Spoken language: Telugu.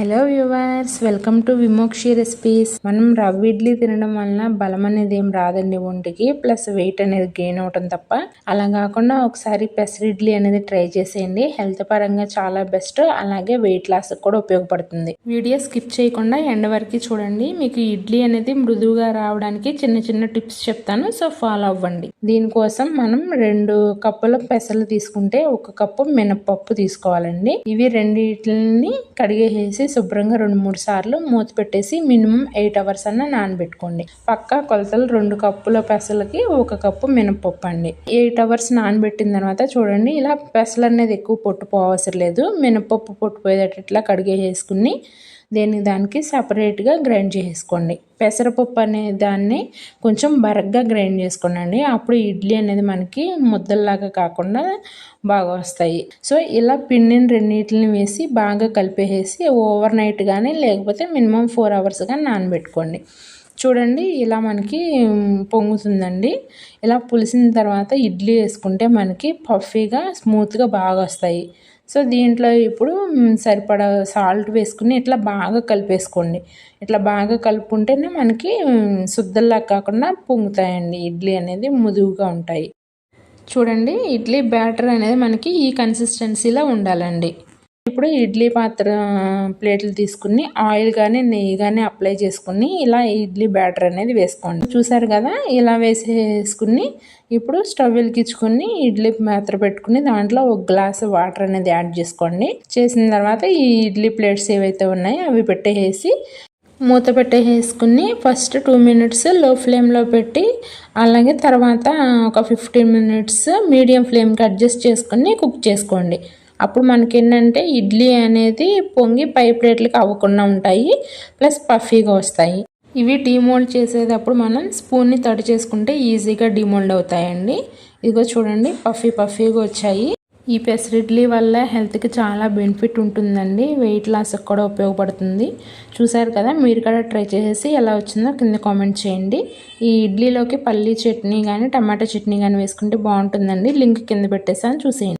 Hello viewers welcome to Vimokshi recipes మనం రవ్వ ఇడ్లీ తినడం వలన బలం అనేది ఏం రాదండి ఒంటికి. ప్లస్ వెయిట్ అనేది గెయిన్ అవటం తప్ప. అలా కాకుండా ఒకసారి పెసరి ఇడ్లీ అనేది ట్రై చేసేయండి. హెల్త్ పరంగా చాలా బెస్ట్ అలాగే వెయిట్ లాస్ కూడా ఉపయోగపడుతుంది. వీడియో స్కిప్ చేయకుండా ఎండ వరకు చూడండి. మీకు ఇడ్లీ అనేది మృదువుగా రావడానికి చిన్న చిన్న టిప్స్ చెప్తాను. సో ఫాలో అవ్వండి. దీనికోసం మనం రెండు కప్పుల పెసలు తీసుకుంటే ఒక కప్పు మినపప్పు తీసుకోవాలండి. ఇవి రెండింటిని కడిగేసి శుభ్రంగా రెండు మూడు సార్లు మూత పెట్టేసి మినిమం ఎయిట్ అవర్స్ అన్న నానబెట్టుకోండి. పక్క కొలతలు రెండు కప్పుల పెసలకి ఒక కప్పు మినపప్పు అండి. ఎయిట్ అవర్స్ నానబెట్టిన తర్వాత చూడండి ఇలా పెసలు అనేది ఎక్కువ పొట్టుపోవసరం లేదు. మినపప్పు పొట్టు పోయేటట్టు ఇట్లా కడిగేసుకుని దేని దానికి సపరేట్గా గ్రైండ్ చేసుకోండి పెసరపప్పు అనే దాన్ని కొంచెం బరగ్గా గ్రైండ్ చేసుకోండి అప్పుడు ఇడ్లీ అనేది మనకి ముద్దల్లాగా కాకుండా బాగా వస్తాయి. సో ఇలా పిండిని రెండింటిని వేసి బాగా కలిపేసి ఓవర్ నైట్ కానీ లేకపోతే మినిమం ఫోర్ అవర్స్ కానీ నానబెట్టుకోండి. చూడండి ఇలా మనకి పొంగుతుందండి. ఇలా పులిసిన తర్వాత ఇడ్లీ వేసుకుంటే మనకి పఫీగా స్మూత్గా బాగా వస్తాయి. సో దీంట్లో ఇప్పుడు సరిపడా సాల్ట్ వేసుకుని ఇట్లా బాగా కలిపేసుకోండి. ఇట్లా బాగా కలుపుకుంటేనే మనకి శుద్ధల్లా కాకుండా పొంగుతాయండి. ఇడ్లీ అనేది ముదువుగా ఉంటాయి. చూడండి ఇడ్లీ బ్యాటర్ అనేది మనకి ఈ కన్సిస్టెన్సీలో ఉండాలండి. ఇప్పుడు ఇడ్లీ పాత్ర ప్లేట్లు తీసుకుని ఆయిల్ కానీ నెయ్యి కానీ అప్లై చేసుకుని ఇలా ఇడ్లీ బ్యాటర్ అనేది వేసుకోండి. చూసారు కదా ఇలా వేసేసుకుని ఇప్పుడు స్టవ్ వెలిగించుకుని ఇడ్లీ పాత్ర పెట్టుకుని దాంట్లో ఒక గ్లాస్ వాటర్ అనేది యాడ్ చేసుకోండి. చేసిన తర్వాత ఈ ఇడ్లీ ప్లేట్స్ ఏవైతే ఉన్నాయో అవి పెట్టేసి మూత పెట్టేసుకుని ఫస్ట్ టూ మినిట్స్లో ఫ్లేమ్లో పెట్టి అలాగే తర్వాత ఒక ఫిఫ్టీన్ మినిట్స్ మీడియం ఫ్లేమ్కి అడ్జస్ట్ చేసుకుని కుక్ చేసుకోండి. అప్పుడు మనకి ఏంటంటే ఇడ్లీ అనేది పొంగి పై ప్లేట్లకి అవ్వకుండా ఉంటాయి ప్లస్ పఫీగా వస్తాయి. ఇవి డీమోల్డ్ చేసేటప్పుడు మనం స్పూన్ని తడి చేసుకుంటే ఈజీగా డీమోల్డ్ అవుతాయండి. ఇదిగో చూడండి పఫీ పఫీగా వచ్చాయి. ఈ పెసరిడ్లీ వల్ల హెల్త్కి చాలా బెనిఫిట్ ఉంటుందండి. వెయిట్ లాస్కి కూడా ఉపయోగపడుతుంది. చూసారు కదా మీరు కూడా ట్రై చేసేసి ఎలా వచ్చిందో కింద కామెంట్ చేయండి. ఈ ఇడ్లీలోకి పల్లీ చట్నీ కానీ టమాటా చట్నీ కానీ వేసుకుంటే బాగుంటుందండి. లింక్ కింద పెట్టేసాను చూసేయండి.